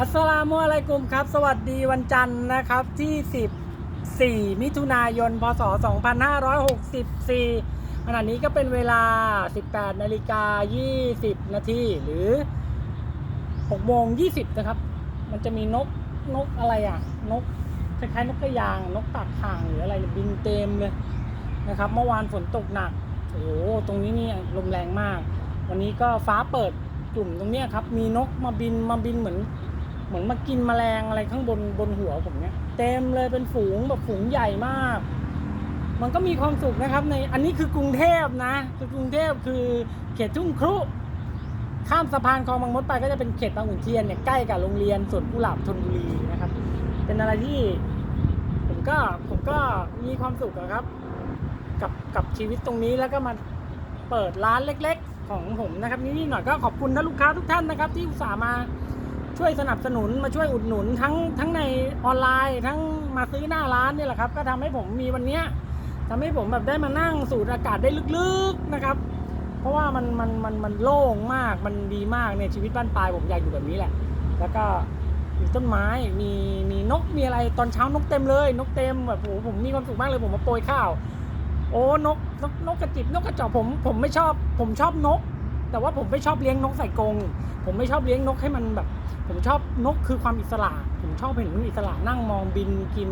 อัสสลามุอะลัยกุมครับ สวัสดีวันจันทร์นะครับที่ 14 มิถุนายน พศ 2564 ขณะนี้ก็เป็นเวลา 18 นาฬิกา 20 นาทีหรือ 6 โมง 20 นะครับ มันจะมีนกนกอะไรอะ นกคล้ายๆนกกระยาง นกปากห่างหรืออะไรบินเต็มเลยนะครับ เมื่อวานฝนตกหนัก โอ้ตรงนี้นี่ลมแรงมาก วันนี้ก็ฟ้าเปิดกลุ่มตรงเนี้ยครับ มีนกมาบินมาบินเหมือน เหมือนมากินแมลงอะไรข้างบนบนหัวผมเนี้ยเต็มเลยเป็นฝูงแบบฝูงใหญ่มาก มันก็มีความสุขนะครับ ในอันนี้คือกรุงเทพนะ คือกรุงเทพคือเขตทุ่งครุข้ามสะพานคลองบางมดไปก็จะเป็นเขตบางขุนเทียนเนี่ยใกล้กับโรงเรียนสวนกุหลาบธนบุรีนะครับ เป็นอะไรที่ผมก็ผมก็มีความสุขอะครับ กับกับชีวิตตรงนี้แล้วก็มาเปิดร้านเล็ก ๆ ของผมนะครับนิดๆหน่อยก็ขอบคุณนะลูกค้าทุกท่านนะครับ ที่อุตส่าห์มา ช่วยสนับสนุนมาช่วยอุดหนุนทั้งทั้งในออนไลน์ ทั้งมาซื้อหน้าร้านนี่แหละครับ ก็ทำให้ผมมีวันเนี้ยทำให้ผมแบบได้มานั่งสูดอากาศได้ลึกๆนะครับ เพราะว่ามันมันมันมันโล่งมากมันดีมากเนี่ยชีวิตบ้านปลายผมอยากอยู่แบบนี้แหละ แล้วก็มีต้นไม้มีมีนกมีอะไรตอนเช้านกเต็มเลย นกเต็มแบบโอ้โหผมมีความสุขมากเลยผมมาโปรยข้าว โอ้นกนกนกกระจิบนกกระจอกผมผมไม่ชอบ ผมชอบนก แต่ว่าผมไม่ชอบเลี้ยงนกใส่กรงผมไม่ชอบเลี้ยงนกให้มันแบบ ผมชอบนกคือความอิสระ ผมชอบเห็นมันอิสระนั่งมองบินกิน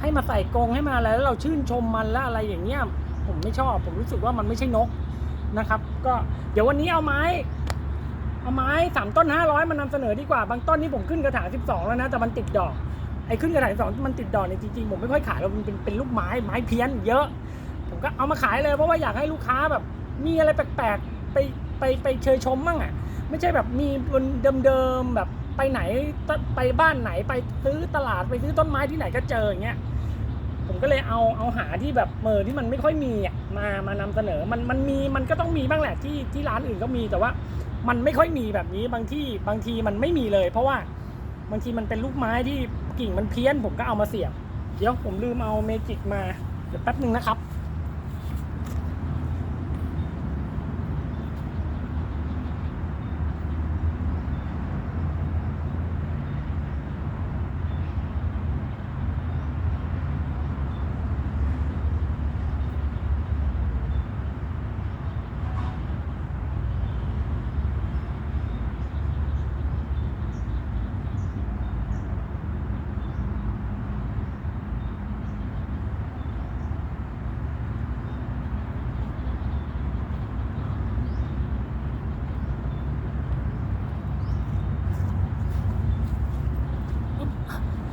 ให้มาใส่กรงให้มาอะไรแล้วเราชื่นชมมันแล้วอะไรอย่างเงี้ยผมไม่ชอบ ผมรู้สึกว่ามันไม่ใช่นกนะครับ ก็เดี๋ยววันนี้เอาไม้ เอาไม้สามต้นห้าร้อยมานำเสนอดีกว่า บางต้นนี่ผมขึ้นกระถางสิบสองแล้วนะแต่มันติดดอกไอ้ขึ้นกระถางสองมันติดดอกเนี่ยจริงๆผมไม่ค่อยขายเรามันเป็นเป็นลูกไม้ไม้เพี้ยนเยอะ ผมก็เอามาขายเลยเพราะว่าอยากให้ลูกค้าแบบ มีอะไรแปลกๆไป ไปไปเชยชมมั่งอะ ไม่ใช่แบบมีบนเดิมๆแบบไปไหนไปบ้านไหนไปซื้อตลาดไปซื้อต้นไม้ที่ไหนก็เจออย่างเงี้ยผมก็เลยเอาเอาหาที่แบบเมอที่มันไม่ค่อยมีอะมามานำเสนอมันมันมีมันก็ต้องมีบ้างแหละที่ที่ร้านอื่นก็มีแต่ว่ามันไม่ค่อยมีแบบนี้บางที่บางทีมันไม่มีเลย เพราะว่าบางทีมันเป็นลูกไม้ที่กิ่งมันเพี้ยนผมก็เอามาเสียบ เดี๋ยวผมลืมเอาเมจิกมาเดี๋ยวแป๊บนึงนะครับ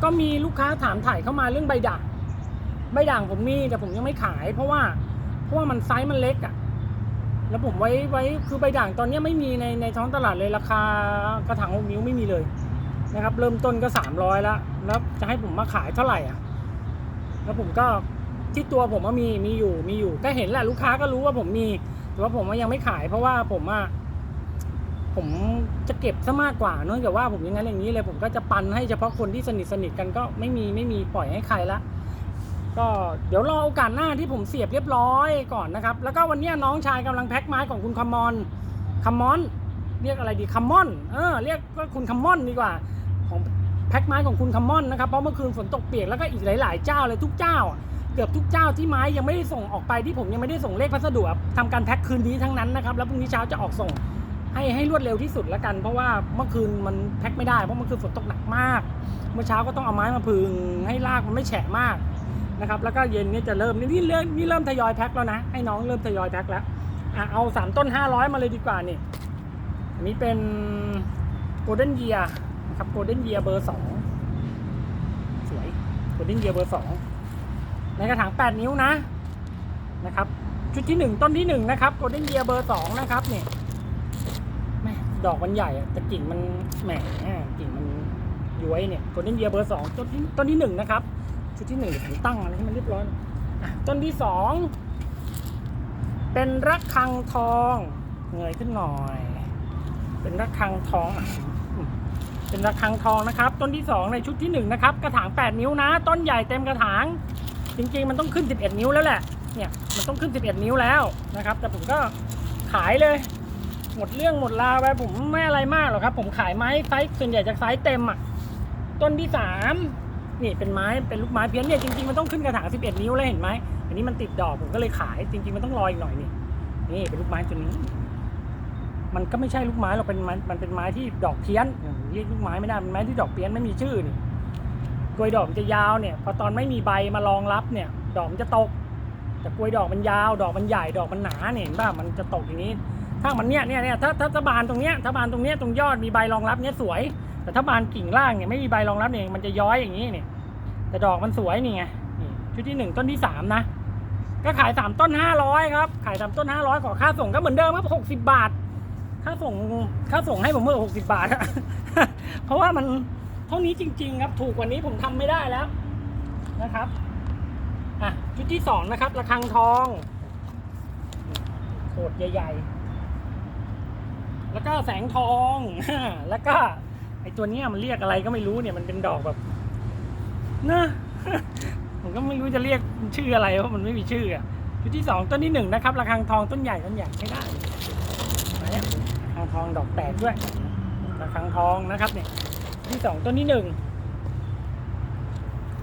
ก็มีลูกค้าถามถ่ายเข้ามาเรื่องใบด่าง ใบด่างผมมีแต่ผมยังไม่ขาย เพราะว่าเพราะว่ามันไซส์มันเล็กอะ่ะ แล้วผมไว้ไว้คือใบด่างตอนนี้ไม่มีในในท้องตลาดเลยราคากระถางหกนิ้วไม่มีเลยนะครับ เริ่มต้นก็สามร้อยแล้วแล้วจะให้ผมมาขายเท่าไหร่อะ แล้วผมก็ที่ตัวผมมีมีอยู่มีอยู่ก็เห็นแหละลูกค้าก็รู้ว่าผมมีแต่ว่าผมยังไม่ขายเพราะว่าผมอะ ผมจะเก็บซะมากกว่าเนื่องจากว่าผมอย่างนั้นอย่างนี้เลยผมก็จะปันให้เฉพาะคนที่สนิทสนิทกันก็ไม่มีไม่มีปล่อยให้ใครละก็เดี๋ยวรอโอกาสหน้าที่ผมเสียบเรียบร้อยก่อนนะครับ แล้วก็วันนี้น้องชายกำลังแพ็คไม้ของคุณคัมอนคัมอน เรียกอะไรดีคัมอนเออเรียกว่าคุณคัมอนดีกว่าของแพ็คไม้ของคุณคัมอนนะครับเพราะเมื่อคืนฝนตกเปียกแล้วก็อีกหลาย ๆ เจ้าเลยทุกเจ้า เกือบทุกเจ้าที่ไม้ยังไม่ได้ส่งออกไปที่ผมยังไม่ได้ส่งเลขพัสดุอะทำการแพ็คคืนนี้ทั้งนั้นนะครับแล้วพรุ่งนี้เช้าจะออกส่ง ให้ให้รวดเร็วที่สุดแล้วกัน เพราะว่าเมื่อคืนมันแพ็คไม่ได้เพราะเมื่อคืนฝนตกหนักมาก เมื่อเช้าก็ต้องเอาไม้มาพึง ให้รากมันไม่แฉะมากนะครับแล้วก็เย็นนี้จะเริ่มนี่เริ่มนี่เริ่มทยอยแพ็คแล้วนะ ให้น้องเริ่มทยอยแพ็คแล้วอะเอาสามต้นห้าร้อยมาเลยดีกว่านี่อันนี้เป็นโกลเด้นเยียนะครับโกลเด้นเยียเบอร์สองสวยโกลเด้นเยียเบอร์สองในกระถางแปดนิ้วนะนะครับชุดที่หนึ่งต้นที่หนึ่งนะครับโกลเด้นเยียเบอร์สองนะครับเนี่ย ดอกมันใหญ่อะแต่กิ่งมันแหมกิ่งมันย้วยเนี่ยโกลเด้นเยียเบอร์สองต้นที่ต้นที่หนึ่งนะครับ ชุดที่หนึ่งผมตั้งอะไรให้มันเรียบร้อยต้นที่สองเป็นระฆังทองเงยขึ้นหน่อย เป็นระฆังทองเป็นระฆังทองนะครับ ต้นที่สองในชุดที่หนึ่งนะครับกระถางแปดนิ้วนะ ต้นใหญ่เต็มกระถาง จริงๆ มันต้องขึ้นสิบเอ็ดนิ้วแล้วแหละเนี่ยมันต้องขึ้นสิบเอ็ดนิ้วแล้วนะครับ แต่ผมก็ขายเลย หมดเรื่องหมดราวไปผมไม่อะไรมากหรอกครับ ผมขายไม้ไซส์ส่วนใหญ่จากไซส์เต็มอะต้นที่สามนี่เป็นไม้เป็นลูกไม้เพี้ยนเนี่ยจริงๆมันต้องขึ้นกระถาง11 นิ้วแล้วเห็นไหมอันนี้มันติดดอกผมก็เลยขาย จริง ๆมันต้องรออีกหน่อยนี่นี่เป็นลูกไม้ตัวนี้ มันก็ไม่ใช่ลูกไม้หรอกเป็นไม้มันเป็นไม้ที่ดอกเพี้ยนเรียกลูกไม้ไม่ได้เป็นไม้ที่ดอกเพี้ยนไม่มีชื่อนี่กล้วยดอกมันจะยาวเนี่ย พอตอนไม่มีใบมารองรับเนี่ย ดอกมันจะตกแต่กล้วยดอกมันยาว ดอกมันใหญ่ดอกมันหนาเนี่ยเห็นป่ะมันจะตกอย่างนี้ ถ้ามันเนี่ยเนี่ยเนี่ยถ้าถ้าถ้าบานตรงเนี้ยถ้าบานตรงเนี้ยตรงยอดมีใบรองรับเนี่ยสวย แต่ถ้าบานกิ่งล่างเนี่ยไม่มีใบรองรับเนี่ยมันจะย้อยอย่างนี้เนี่ยแต่ดอกมันสวยนี่ไงนี่ชุดที่หนึ่งต้นที่สามนะก็ขายสามต้นห้าร้อยครับขายสามต้นห้าร้อยขอค่าส่งก็เหมือนเดิมครับหกสิบบาท ค่าส่งค่าส่งให้ผมเมื่อหกสิบบาทอะเพราะว่ามันเท่านี้จริง ๆ ครับถูกกว่านี้ผมทำไม่ได้แล้วนะครับอะชุดที่สองนะครับระฆังทองโคตรใหญ่ๆ แล้วก็แสงทอง แล้วก็ไอตัวเนี้ยมันเรียกอะไรก็ไม่รู้เนี่ยมันเป็นดอกแบบนะผมก็ไม่รู้จะเรียกชื่ออะไรเพราะมันไม่มีชื่ออะชุดที่สองต้นที่หนึ่งนะครับระฆังทองต้นใหญ่ต้นใหญ่ใช้ได้มาเนี่ยระฆังทองดอกแตกด้วยระฆังทองนะครับเนี่ยชุดที่สองต้นที่หนึ่ง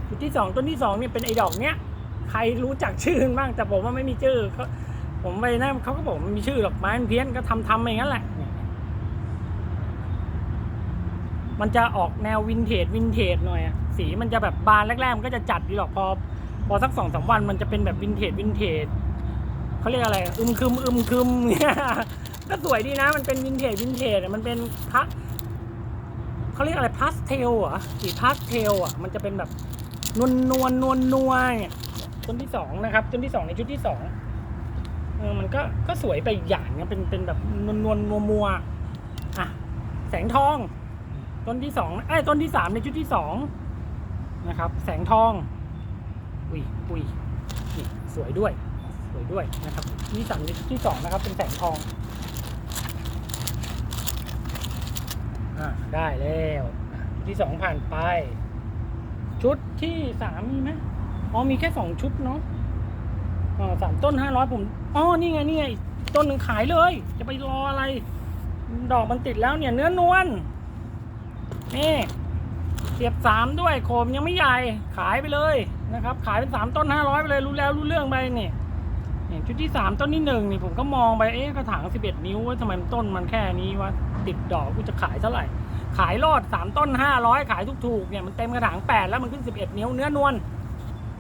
ชุดที่สองต้นที่สองเนี่ยเป็นไอ้ดอกเนี้ยใครรู้จักชื่อบ้างแต่ผมว่าไม่มีชื่อเขาผมไปนะเขาก็บอกมันมีชื่อหรอกไม้มันเพี้ยนก็ทำทำอย่างนั้นแหละ มันจะออกแนววินเทจวินเทจหน่อยอะสีมันจะแบบบานแรกๆมันก็จะจัดดีหรอกพอพอสักสองสามวันมันจะเป็นแบบวินเทจวินเทจเขาเรียกอะไรอึมครึมอึมครึมเนี่ยก็สวยดีนะ มันเป็นวินเทจวินเทจมันเป็นพักเขาเรียกอะไรพาสเทลเหรอสีพาสเทลอะมันจะเป็นแบบนวลนวลนวลนัวเนี่ยต้นที่สองนะครับต้นที่สองในชุดที่สองเออมันก็ก็สวยไปอีกอย่างนะเป็นเป็นแบบนวลนวลนัวมัวอะแสงทอง ต้นที่สองไอ้ยต้นที่สามในชุดที่สองนะครับ แสงทองอุ้ยอุ้ยนี่สวยด้วย สวยด้วยนะครับนี่สามในชุดที่สองนะครับ เป็นแสงทองอ่าได้แล้วชุดที่สองผ่านไป ชุดที่สามมีไหมอ๋อมีแค่สองชุดเนาะอ๋อสามต้นห้าร้อยผมอ๋อนี่ไงนี่ไงต้นหนึ่งขายเลย จะไปรออะไร ดอกมันติดแล้วเนี่ยเนื้อนวล นี่เสียบสามด้วยโคมยังไม่ใหญ่ขายไปเลยนะครับ ขายเป็นสามต้นห้าร้อยไปเลยรู้แล้วรู้เรื่องไปนี่ยนี่ชุดที่สามต้นที่หนึ่งนี่ผมก็มองไปเอ๊ะกระถางสิบเอ็ดนิ้วว่าทำไมมันต้นมันแค่นี้วะติดดอกกูจะขายเท่าไหร่ ขายรอดสามต้นห้าร้อยขายถูกๆเนี่ยมันเต็มกระถางแปดแล้วมันขึ้นสิบเอ็ดนิ้วเนื้อนวล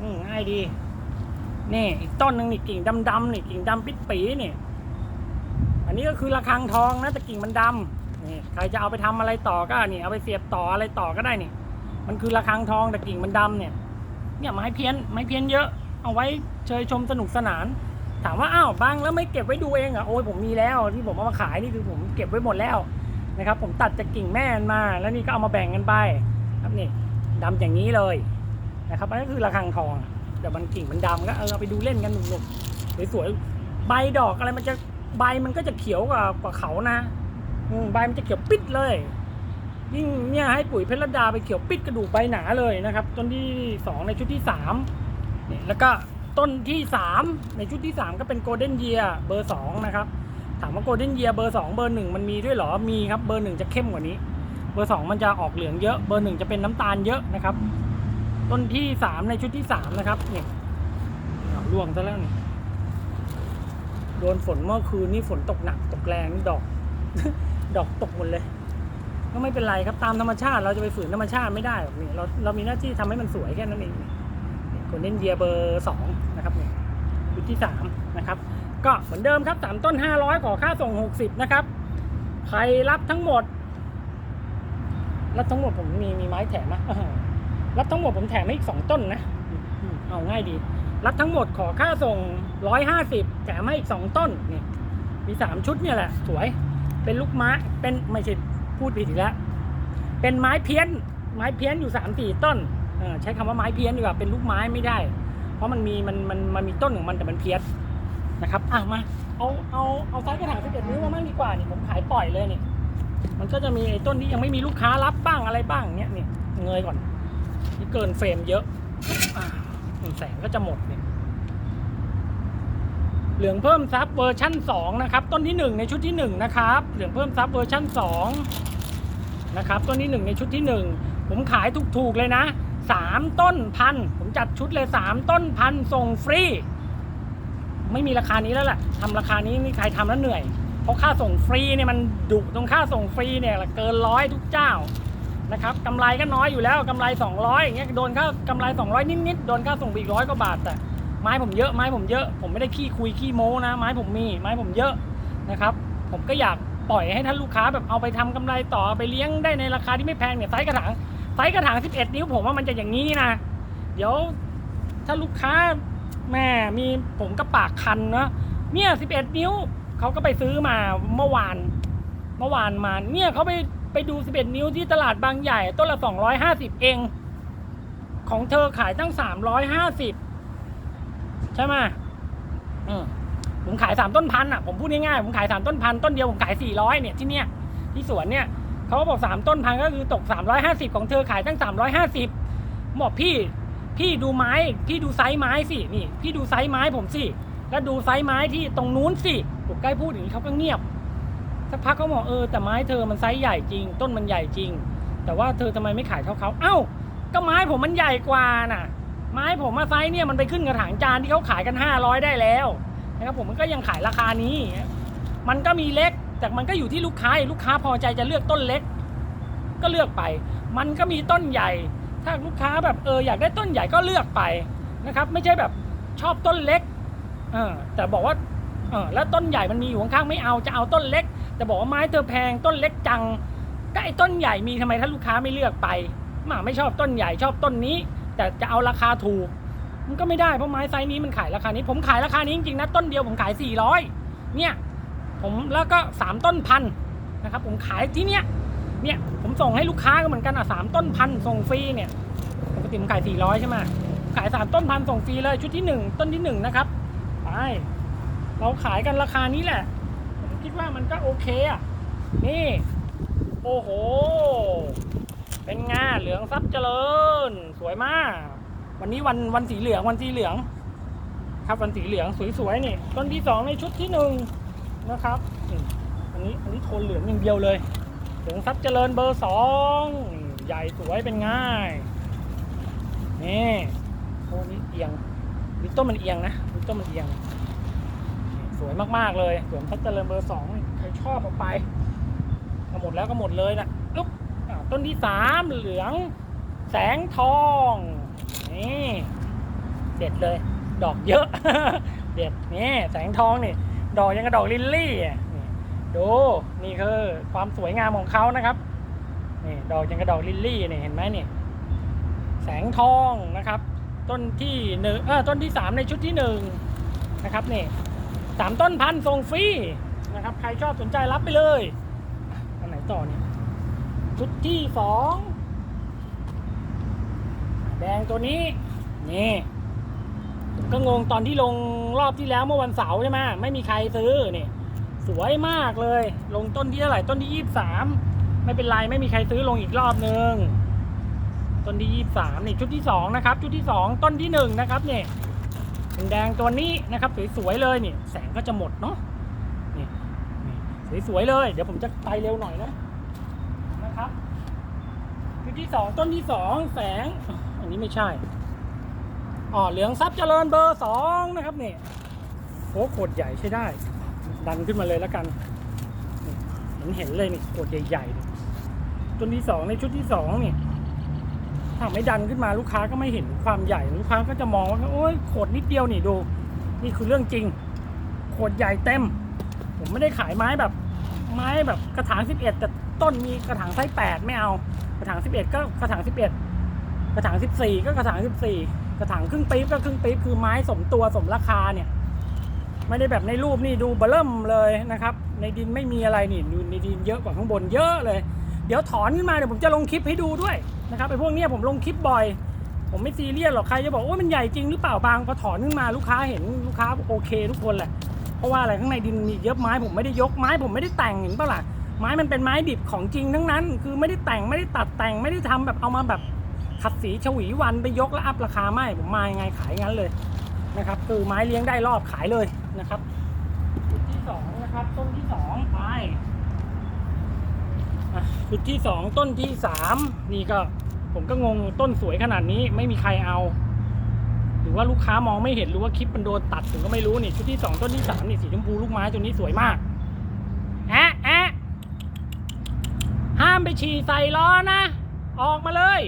อืมง่ายดีนี่อีกต้นหนึ่งนี่กิ่งดำๆนี่กิ่งดำปิดปีนี่อันนี้ก็คือระฆังทองนะแต่กิ่งมันดำ นี่ใครจะเอาไปทำอะไรต่อก็นี่เอาไปเสียบต่ออะไรต่อก็ได้นี่ มันคือระฆังทองแต่กิ่งมันดำเนี่ย เนี่ยไม้เพี้ยนไม้เพี้ยนเยอะ เอาไว้เชยชมสนุกสนาน ถามว่าอ้าวบางแล้วไม่เก็บไว้ดูเองเหรอะโอ้ยผมมีแล้วที่ผมเอามาขายนี่คือผมเก็บไว้หมดแล้วนะครับ ผมตัดจากกิ่งแม่มา แล้วนี่ก็เอามาแบ่งกันไป ครับนี่ดำอย่างนี้เลยนะครับอันนี้คือระฆังทองแต่มันกิ่งมันดำก็เออเอาไปดูเล่นกันหนุกๆสวยๆใบดอกอะไรมันจะใบมันก็จะเขียวกว่ากว่าเขานะ ใบมันจะเขียวปิดเลย ยิ่งเนี่ยให้ปุ๋ยเพชรดาไปเขียวปิดกระดูกใบหนาเลยนะครับ ต้นที่สองในชุดที่สามนี่แล้วก็ต้นที่สามในชุดที่สามก็เป็นโกลเด้นเยียเบอร์สองนะครับ ถามว่าโกลเด้นเยียเบอร์สองเบอร์หนึ่งมันมีด้วยหรอ มีครับ เบอร์หนึ่งจะเข้มกว่านี้ เบอร์สองมันจะออกเหลืองเยอะ เบอร์หนึ่งจะเป็นน้ำตาลเยอะนะครับ ต้นที่สามในชุดที่สามนะครับเนี่ยร่วงซะแล้วนี่โดนฝนเมื่อคืนนี่ฝนตกหนักตกแรงนี่ดอก ดอกตกหมดเลย ก็ไม่เป็นไรครับตามธรรมชาติเราจะไปฝืนธรรมชาติไม่ได้หรอกนี่เราเรามีหน้าที่ทำให้มันสวยแค่นั้นเองโกลเด้นเยียเบอร์สองนะครับเนี่ยชุดที่สามนะครับก็เหมือนเดิมครับสามต้นห้าร้อยขอค่าส่งหกสิบนะครับใครรับทั้งหมด รับทั้งหมดผมมีมีไม้แถมไหมอ่ารับทั้งหมดผมแถมให้อีกสองต้นนะเอาง่ายดี รับทั้งหมดขอค่าส่งร้อยห้าสิบแถมให้อีกสองต้นนี่มีสามชุดเนี่ยแหละ สวย เป็นลูกไม้เป็นไม่ใช่พูดผิดอีกแล้วเป็นไม้เพี้ยน ไม้เพี้ยนอยู่สามสี่ต้นใช้คำว่าไม้เพี้ยนดีกว่าเป็นลูกไม้ไม่ได้ เพราะมันมีมันมันมันมีต้นของมันแต่มันเพี้ยนนะครับอะมาเอาเอาเอาไซส์กระถางสิบเอ็ดนิ้วมามั่งดีกว่านี่ผมขายปล่อยเลยนี่มันก็จะมีไอ้ต้นที่ยังไม่มีลูกค้ารับบ้างอะไรบ้างเนี่ยนี่เงยก่อนนี่เกินเฟรมเยอะอแสงก็จะหมดเนี่ย เหลืองเพิ่มซับเวอร์ชั่น 2 นะครับ ต้นที่ 1 ในชุดที่ 1 นะครับ เหลืองเพิ่มซับเวอร์ชั่น 2 นะครับ ต้นที่ 1 ในชุดที่ 1 ผมขายถูกๆเลยนะ 3 ต้นพัน ผมจัดชุดเลย 3 ต้นพันส่งฟรี ไม่มีราคานี้แล้วแหละทำราคานี้ไม่มีใครทำแล้วเหนื่อย เพราะค่าส่งฟรีเนี่ยมันดุตรงค่าส่งฟรีเนี่ยเกินร้อยทุกเจ้านะครับกำไรก็น้อยอยู่แล้วกำไร 200อย่างเงี้ยโดนค่ากำไร 200 นิดๆโดนค่าส่งอีกร้อยกว่าบาทแต่ ไม้ผมเยอะไม้ผมเยอะ ผมไม่ได้ขี้คุยขี้โม้นะ ไม้ผมมีไม้ผมเยอะนะครับ ผมก็อยากปล่อยให้ท่านลูกค้าแบบเอาไปทำกำไรต่อไปเลี้ยงได้ในราคาที่ไม่แพงเนี่ยไซส์กระถางไซส์กระถาง 11 นิ้วผมว่ามันจะอย่างนี้นะ เดี๋ยวถ้าลูกค้าแม่มีผมก็ปากคันเนาะเนี่ย 11 นิ้วเขาก็ไปซื้อมาเมื่อวาน เมื่อวานมาเนี่ยเขาไปไปดู 11 นิ้วที่ตลาดบางใหญ่ต้นละ 250 เอง ของเธอขายตั้ง 350 ใช่ไหมอืมผมขาย3ต้นพันอะผมพูดง่ายๆผมขาย3ต้นพันต้นเดียวผมขาย400เนี่ยที่เนี่ยที่สวนเนี่ยเขาก็บอก3ต้นพันก็คือตก350ของเธอขายตั้ง350บอกพี่ พี่ดูไม้ พี่ดูไซส์ไม้สินี่ พี่ดูไซส์ไม้ผมสิแล้วดูไซส์ไม้ที่ตรงนู้นสิผมใกล้พูดอย่างนี้เขาก็เงียบสักพักเขาบอกเออแต่ไม้เธอมันไซส์ใหญ่จริง ต้นมันใหญ่จริง แต่ว่าเธอทำไมไม่ขายเท่าเขาเอ้าก็ไม้ผมมันใหญ่กว่าน่ะ ไม้ผมมาไซส์เนี่ยมันไปขึ้นกระถางจานที่เขาขายกัน 500 ได้แล้วนะครับผมมันก็ยังขายราคานี้ มันก็มีเล็ก แต่มันก็อยู่ที่ลูกค้าลูกค้าพอใจจะเลือกต้นเล็ก ก็เลือกไป มันก็มีต้นใหญ่ ถ้าลูกค้าแบบเอออยากได้ต้นใหญ่ก็เลือกไปนะครับ ไม่ใช่แบบชอบต้นเล็กเออแต่บอกว่าเออแล้วต้นใหญ่มันมีอยู่ข้างๆไม่เอาจะเอาต้นเล็ก แต่บอกว่าไม้เธอแพงต้นเล็กจังก็ไอ้ต้นใหญ่มีทำไมถ้าลูกค้าไม่เลือกไปหมาไม่ชอบต้นใหญ่ชอบต้นนี้ แต่จะเอาราคาถูก มันก็ไม่ได้เพราะไม้ไซส์นี้มันขายราคานี้ ผมขายราคานี้จริงๆนะต้นเดียวผมขาย 400 เนี่ย ผมแล้วก็ 3 ต้นพันนะครับ ผมขายที่เนี้ยเนี่ยผมส่งให้ลูกค้าก็เหมือนกันอะสามต้นพันส่งฟรีเนี่ยปกติผมขาย 400 ใช่ไหมขาย 3 ต้นพันส่งฟรีเลยชุดที่ 1 ต้นที่ 1 นะครับไปเราขายกันราคานี้แหละผมคิดว่ามันก็โอเคอะนี่ โอ้โห เป็นงาเหลืองซับเจริญ สวยมาก วันนี้วันวันสีเหลืองวันสีเหลือง ครับวันสีเหลืองสวยๆนี่ต้นที่สองในชุดที่หนึ่งนะครับอันนี้อันนี้โทนเหลืองอย่างเดียวเลยเหลืองซับเจริญเบอร์สองใหญ่สวยเป็นง่ายนี่โอ้นี่เอียงวิต้นมันเอียงนะวิต้นมันเอียง สวยมากๆเลยเหลืองซับเจริญเบอร์สองใครชอบเอาไปก็หมดแล้วก็หมดเลยนะลุก ต้นที่สามเหลืองแสงทองนี่เด็ดเลย ดอกเยอะ เด็ดนี่แสงทองนี่ ดอกยังกับดอกลิลลี่นี่ดูนี่คือความสวยงามของเขานะครับนี่ดอกยังกับดอกลิลลี่นี่เห็นไหมนี่แสงทองนะครับ ต้นที่หนึ่งเออต้นที่สามในชุดที่หนึ่งนะครับนี่สามต้นพันส่งฟรีนะครับ ใครชอบสนใจรับไปเลยอันไหนต่อเนี่ย ชุดที่สองแดงตัวนี้ นี่ก็งงตอนที่ลงรอบที่แล้วเมื่อวันเสาร์ใช่ไหมไม่มีใครซื้อนี่สวยมากเลย ลงต้นที่เท่าไหร่ต้นที่ยี่สามไม่เป็นไรไม่มีใครซื้อลงอีกรอบนึงต้นที่ยี่สามนี่ชุดที่สองนะครับ ชุดที่สองต้นที่หนึ่งนะครับเนี่ยเป็นแดงตัวนี้นะครับสวยๆเลยนี่แสงก็จะหมดเนาะนี่สวยๆเลย เดี๋ยวผมจะไปเร็วหน่อยนะ ที่สองต้นที่สองแสง อันนี้ไม่ใช่ อ๋อเหลืองซับเจริญเบอร์สองนะครับเนี่โอ้โคตรใหญ่ใช้ได้ ดันขึ้นมาเลยแล้วกันเห็นเห็นเลยนี่โคตรใหญ่ๆเลยต้นที่สองในชุดที่สองนี่ถ้าไม่ดันขึ้นมาลูกค้าก็ไม่เห็นความใหญ่ลูกค้าก็จะมองว่าโอ้ยโคตรนิดเดียวนี่ดู นี่คือเรื่องจริงโคตรใหญ่เต็ม ผมไม่ได้ขายไม้แบบ ไม้แบบกระถางสิบเอ็ดแต่ต้นมีกระถางไซส์แปดไม่เอา กระถางสิบเอ็ดก็กระถางสิบเอ็ดกระถางสิบสี่ก็กระถางสิบสี่กระถางครึ่งปี๊บก็ครึ่งปี๊บคือไม้สมตัวสมราคาเนี่ยไม่ได้แบบในรูปนี่ดูเบลิ่มเลยนะครับ ในดินไม่มีอะไรนี่ดูในดินเยอะกว่าข้างบนเยอะเลย เดี๋ยวถอนขึ้นมาเดี๋ยวผมจะลงคลิปให้ดูด้วยนะครับไอ้พวกนี้ผมลงคลิปบ่อย ผมไม่ซีเรียสหรอกใครจะบอกว่ามันใหญ่จริงหรือเปล่าบางพอถอนขึ้นมาลูกค้าเห็นลูกค้าโอเคทุกคนแหละ เพราะว่าอะไรข้างในดินมีเยอะไม้ผมไม่ได้ยกไม้ผมไม่ได้แต่งเห็นปะล่ะไม้มันเป็นไม้ดิบของจริงทั้งนั้น คือไม่ได้แต่งไม่ได้ตัดแต่งไม่ได้ทำแบบเอามาแบบขัดสีฉวีวันไปยกแล้วอัพราคาไม่ผมมายังไงขายงั้นเลยนะครับคือไม้เลี้ยงได้รอบขายเลยนะครับนะครับต้นที่สองไปชุดที่สองต้นที่สามนี่ก็ผมก็งงต้นสวยขนาดนี้ไม่มีใครเอา รือว่าลูกค้ามองไม่เห็นหรือว่าคลิปมันโดนตัดผมก็ไม่รู้นี่ชุดที่สองต้นที่สามนี่สีชมพูลูกไม้ตัวนี้สวยมากแอะแอะห้ามไปฉี่ใส่ล้อนะ ออกมาเลย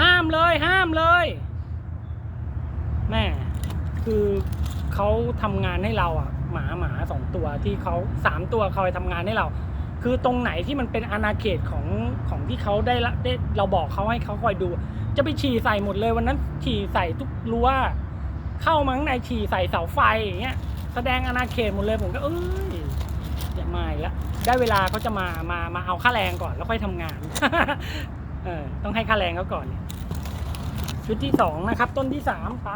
ห้ามเลยห้ามเลยแม่คือเขาทำงานให้เราอะ หมาหมาสองตัวที่เขาสามตัวคอยทำงานให้เรา คือตรงไหนที่มันเป็นอาณาเขตของของที่เขาได้ได้เราบอกเขาให้เขาคอยดู จะไปฉี่ใส่หมดเลยวันนั้นฉี่ใส่ทุกรั้วเข้ามาข้างในฉี่ใส่เสาไฟอย่างเงี้ย แสดงอาณาเขตหมดเลยผมก็เอ้ยอย่ามาแล้วได้เวลาเขาจะมามามาเอาค่าแรงก่อนแล้วค่อยทำงานเออต้องให้ค่าแรงเขาก่อนเนี่ยชุดที่สองนะครับ ต้นที่สามไป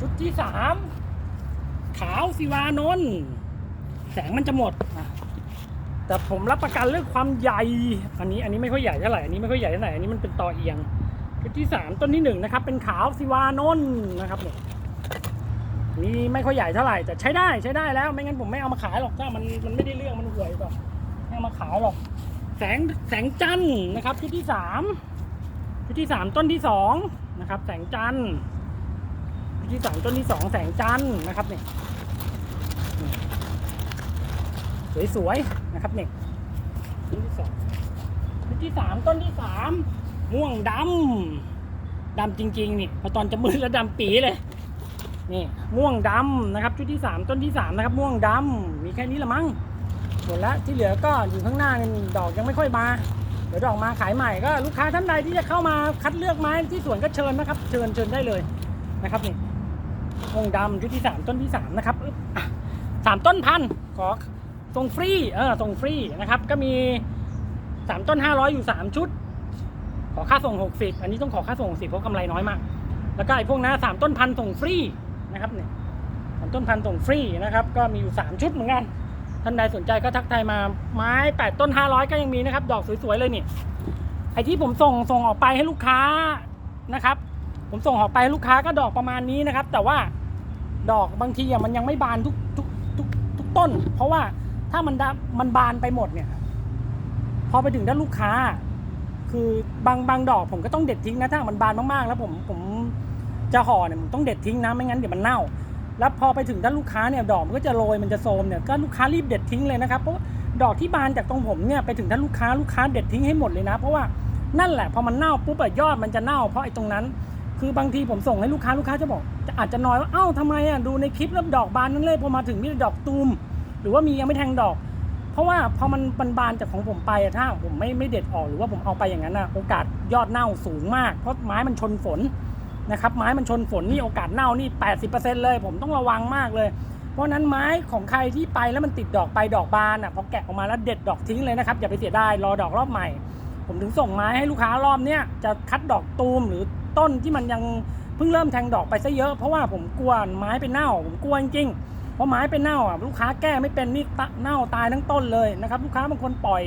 ชุดที่สามขาวสิวานนท์แสงมันจะหมดอะ แต่ผมรับประกันเรื่องความใหญ่ อันนี้อันนี้ไม่ค่อยใหญ่เท่าไหร่ อันนี้ไม่ค่อยใหญ่เท่าไหร่ อันนี้มันเป็นต่อเอียงชุดที่สามต้นที่หนึ่งนะครับ เป็นขาวสิวานนท์นะครับเนี่ยนี่ไม่ค่อยใหญ่เท่าไหร่ แต่ใช้ได้ใช้ได้แล้ว ไม่งั้นผมไม่เอามาขายหรอกถ้ามันมันไม่ได้เรื่องมันห่วยแบบไม่เอามาขายหรอก แสงแสงจันทร์นะครับชุดที่สามชุดที่สามต้นที่สองนะครับ แสงจันทร์ชุดที่สามต้นที่สองแสงจันทร์นะครับเนี่ย สวยๆนะครับเนี่ยต้นที่สองชุดที่สามต้นที่สามม่วงดำดำจริงๆนี่พอตอนจะมืดแล้วดำปีเลยนี่ม่วงดำนะครับ ชุดที่สามต้นที่สามนะครับ ม่วงดำมีแค่นี้ละมั้งหมดแล้วที่เหลือก็อยู่ข้างหน้านี่ดอกยังไม่ค่อยมาเดี๋ยวดอกมาขายใหม่ก็ลูกค้าท่านใดที่จะเข้ามาคัดเลือกไม้ที่สวนก็เชิญนะครับ เชิญเชิญได้เลยนะครับนี่ม่วงดำชุดที่สามต้นที่สามนะครับสามต้นพันขอ ส่งฟรีเออส่งฟรีนะครับ ก็มีสามต้นห้าร้อยอยู่สามชุด ขอค่าส่งหกสิบอันนี้ต้องขอค่าส่งหกสิบเพราะกำไรน้อยมาก แล้วก็ไอ้พวกนั้สามต้นพันส่งฟรีนะครับเนี่ยสามต้นพันส่งฟรีนะครับ ก็มีอยู่สามชุดเหมือนกัน ท่านใดสนใจก็ทักทายมาไม้แปดต้นห้าร้อยก็ยังมีนะครับ ดอกสวยๆเลยเนี่ยไอ้ที่ผมส่งส่งออกไปให้ลูกค้านะครับ ผมส่งออกไปลูกค้าก็ดอกประมาณนี้นะครับ แต่ว่าดอกบางทีอะมันยังไม่บานทุกทุกทุกทุกต้น เพราะว่า ถ้ามันดะมันบานไปหมดเนี่ย พอไปถึงด้านลูกค้า คือบางบางดอกผมก็ต้องเด็ดทิ้งนะถ้ามันบานมากๆ แล้วผมผมจะห่อเนี่ยผมต้องเด็ดทิ้งนะไม่งั้นเดี๋ยวมันเน่า แล้วพอไปถึงด้านลูกค้าเนี่ยดอกมันก็จะโรยมันจะโทมเนี่ยก็ลูกค้ารีบเด็ดทิ้งเลยนะครับเพราะดอกที่บานจากตรงผมเนี่ยไปถึงด้านลูกค้าลูกค้าเด็ดทิ้งให้หมดเลยนะ เพราะว่านั่นแหละพอมันเน่าปุ๊บยอดมันจะเน่า เพราะไอ้ตรงนั้น คือบางทีผมส่งให้ลูกค้าลูกค้าจะบอกจะอาจจะน้อยว่าเอ้าทำไมอะดูในคลิปแล้วดอกบานนั่นเลยพอมาถึงมีดอกตูม หรือว่ามียังไม่แทงดอก เพราะว่าพอมันมันบานจากของผมไปอะถ้าผมไม่ไม่เด็ดออกหรือว่าผมเอาไปอย่างนั้นอะโอกาสยอดเน่าสูงมาก เพราะไม้มันชนฝนนะครับไม้มันชนฝนนี่โอกาสเน่านี่ 80%เลย ผมต้องระวังมากเลย เพราะนั้นไม้ของใครที่ไปแล้วมันติดดอกไปดอกบานอะพอแกะออกมาแล้วเด็ดดอกทิ้งเลยนะครับอย่าไปเสียดายรอดอกรอบใหม่ ผมถึงส่งไม้ให้ลูกค้ารอบเนี้ยจะคัดดอกตูมหรือต้นที่มันยังเพิ่งเริ่มแทงดอกไปซะเยอะเพราะว่าผมกลัวไม้เป็นเน่า ผมกลัวจริงๆ เพราะไม้เป็นเน่าอะลูกค้าแก้ไม่เป็นนี่เน่าตายทั้งต้นเลยนะครับ ลูกค้าบางคนปล่อย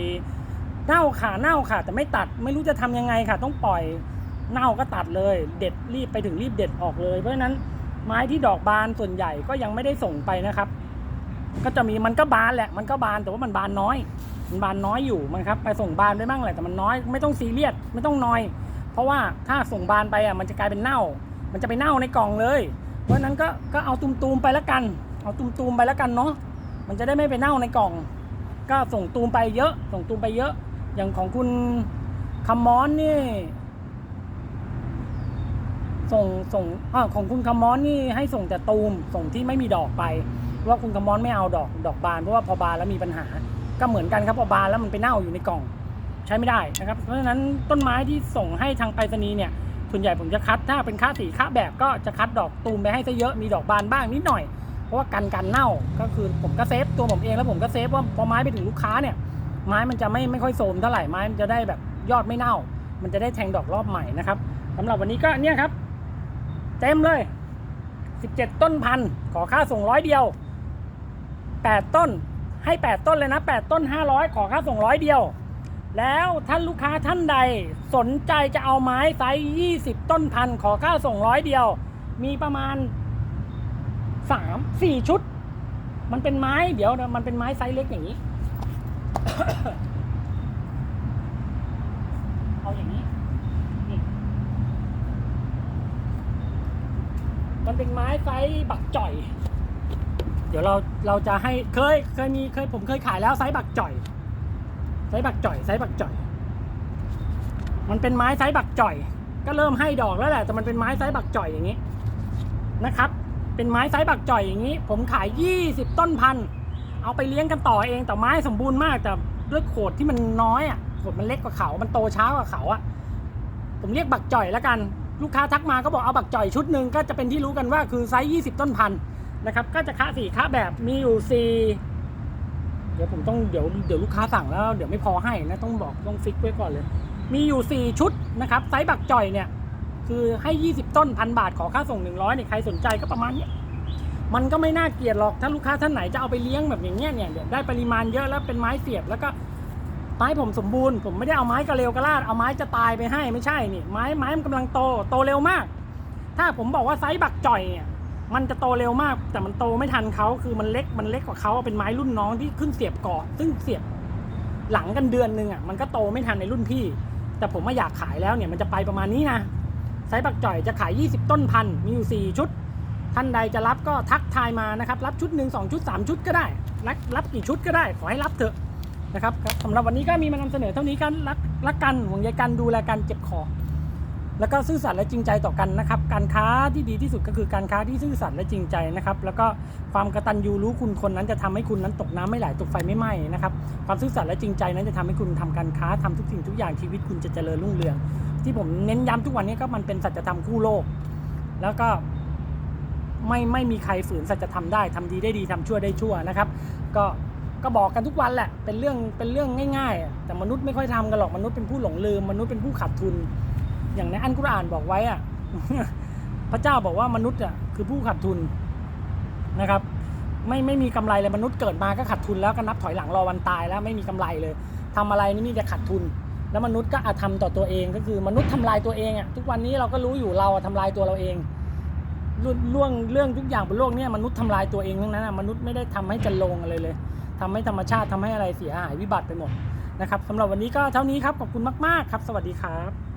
เน่าค่ะเน่าค่ะ แต่ไม่ตัดไม่รู้จะทำยังไงค่ะ ต้องปล่อยเน่าก็ตัดเลย เด็ดรีบไปถึงรีบเด็ดออกเลย เพราะฉะนั้นไม้ที่ดอกบานส่วนใหญ่ก็ยังไม่ได้ส่งไปนะครับ ก็จะมีมันก็บานแหละ มันก็บานแต่ว่ามันบานน้อย มันบานน้อยอยู่มันครับ ไปส่งบานได้บ้างแหละแต่มันน้อยไม่ต้องซีเรียสไม่ต้องนอย เพราะว่าถ้าส่งบานไปอะมันจะกลายเป็นเน่า มันจะไปเน่าในกล่องเลย เพราะฉะนั้นก็ก็เอาตุมๆไปแล้วกัน เอาตุมๆไปแล้วกันเนาะมันจะได้ไม่ไปเน่าในกล่อง ก็ส่งตูมไปเยอะ ส่งตูมไปเยอะ อย่างของคุณคำมอนนี่ ส่งส่งอของคุณคำมอนนี่ให้ส่งแต่ตูม ส่งที่ไม่มีดอกไปเพราะว่าคุณคำมอนไม่เอาดอกดอกบานเพราะว่าพอบานแล้วมีปัญหา ก็เหมือนกันครับพอบานแล้วมันไปเน่าอยู่ในกล่อง ใช้ไม่ได้นะครับ เพราะฉะนั้นต้นไม้ที่ส่งให้ทางไปรษณีย์เนี่ยส่วนใหญ่ผมจะคัดถ้าเป็นค่าสีค่าแบบก็จะคัดดอกตูมไปให้ซะเยอะมีดอกบานบ้างนิดหน่อย เพราะว่ากันกันเน่าก็คือผมก็เซฟตัวผมเองแล้วผมก็เซฟว่าพอไม้ไปถึงลูกค้าเนี่ย ไม้มันจะไม่ไม่ค่อยโทรมเท่าไหร่ไม้มันจะได้แบบยอดไม่เน่า มันจะได้แทงดอกรอบใหม่นะครับสำหรับวันนี้ก็เนี่ยครับ เต็มเลย 17 ต้นพันขอค่าส่งร้อยเดียว 8 ต้นให้ 8 ต้นเลยนะ 8 ต้น 500 ขอค่าส่งร้อยเดียว แล้วท่านลูกค้าท่านใดสนใจจะเอาไม้ไซส์20 ต้นพันขอค่าส่งร้อยเดียว มีประมาณ สามสี่ชุด มันเป็นไม้เดี๋ยวมันเป็นไม้ไซส์เล็กอย่างนี้ เอาอย่างนี้นี่มันเป็นไม้ไซส์บักจ่อย เดี๋ยวเราเราจะให้เคยเคยมีเคยผมเคยขายแล้วไซส์บักจ่อยไซส์บักจ่อยไซส์บักจ่อย มันเป็นไม้ไซส์บักจ่อย ก็เริ่มให้ดอกแล้วแหละแต่มันเป็นไม้ไซส์บักจ่อยอย่างนี้นะครับ เป็นไม้ไซส์บักจ่อยอย่างนี้ ผมขาย 20 ต้นพันธุ์เอาไปเลี้ยงกันต่อเองแต่ไม้สมบูรณ์มาก แต่ด้วยโขดที่มันน้อยอะโขดมันเล็กกว่าเขา มันโตช้ากว่าเขาอะผมเรียกบักจ่อยแล้วกันลูกค้าทักมาก็บอกเอาบักจ่อยชุดหนึ่งก็จะเป็นที่รู้กันว่าคือไซส์ 20 ต้นพันธุ์นะครับ ก็จะคะสี่คะแบบมีอยู่สี่เดี๋ยวผมต้องเดี๋ยวเดี๋ยวลูกค้าสั่งแล้วเดี๋ยวไม่พอให้นะต้องบอกต้องฟิกไว้ก่อนเลย มีอยู่ 4 ชุดนะครับไซส์บักจ่อยเนี่ย คือให้ 20 ต้นพันบาทขอค่าส่ง 100เนี่ยใครสนใจก็ประมาณเนี้ยมันก็ไม่น่าเกลียดหรอกถ้าลูกค้าท่านไหนจะเอาไปเลี้ยงแบบอย่างเงี้ยเนี่ยเดี๋ยวได้ปริมาณเยอะแล้วเป็นไม้เสียบแล้วก็ไม้ผมสมบูรณ์ผมไม่ได้เอาไม้กระเลวกระลาดเอาไม้จะตายไปให้ไม่ใช่นี่ไม้ไม้มันกำลังโตโตเร็วมาก ถ้าผมบอกว่าไซส์บักจ่อยเนี่ยมันจะโตเร็วมาก แต่มันโตไม่ทันเขาคือมันเล็กมันเล็กกว่าเขาเป็นไม้รุ่นน้องที่ขึ้นเสียบก่อนซึ่งเสียบหลังกันเดือนหนึ่งอะมันก็โตไม่ทันในรุ่นพี่ แต่ผมไมาอยากขายแล้วเนี่ยมันจะไปประมาณนี้นะ ไซส์บักจ่อยจะขาย 20 ต้นพันมีอยู่ 4 ชุด ท่านใดจะรับก็ทักทายมานะครับ รับชุดหนึ่งสองชุด 3 ชุดก็ได้ รับรับกี่ชุดก็ได้ ขอให้รับเถอะนะครับสำหรับวันนี้ก็มีมานำเสนอเท่านี้กันรักรักกันห่วงใยกันดูแลกันเจ็บคอแล้วก็ซื่อสัตย์และจริงใจต่อกันนะครับ การค้าที่ดีที่สุดก็คือการค้าที่ซื่อสัตย์และจริงใจนะครับ แล้วก็ความกตัญญูรู้คุณคนนั้นจะทำให้คุณนั้นตกน้ำไม่ไหลตกไฟไม่ไหม้นะครับ ความซื่อสัตย์และจริงใจนั้นจะทำให้คุณทำการค้าทำทุกสิ่งทุกอย่างชีวิตคุณจะเจริญรุ่งเรือง ที่ผมเน้นย้ำทุกวันนี้ก็มันเป็นสัจธรรมคู่โลก แล้วก็ไม่ไม่มีใครฝืนสัจธรรมได้ทำดีได้ดีทำชั่วได้ชั่วนะครับ ก็ก็บอกกันทุกวันแหละ เป็นเรื่องเป็นเรื่องง่ายๆ แต่มนุษย์ไม่ค่อยทำกันหรอกมนุษย์เป็นผู้หลงลืม มนุษย์เป็นผู้ขาดทุน อย่างในอันกุรอานบอกไว้อะพระเจ้าบอกว่ามนุษย์อะคือผู้ขาดทุนนะครับ ไม่ไม่มีกำไรเลยมนุษย์เกิดมาก็ขาดทุนแล้วก็นับถอยหลังรอวันตายแล้วไม่มีกำไรเลยทำอะไรนี่มีแต่ขาดทุน แล้วมนุษย์ก็อาจทำต่อตัวเองก็คือมนุษย์ทำลายตัวเองอะทุกวันนี้เราก็รู้อยู่เราอะทำลายตัวเราเองเรื่องเรื่องทุกอย่างบนโลกนี้มนุษย์ทำลายตัวเองทั้งนั้นอะมนุษย์ไม่ได้ทำให้จันลงอะไรเลยทำให้ธรรมชาติทำให้อะไรเสียหายวิบัติไปหมดนะครับสำหรับวันนี้ก็เท่านี้ครับขอบคุณมาก ๆ ครับ สวัสดีครับ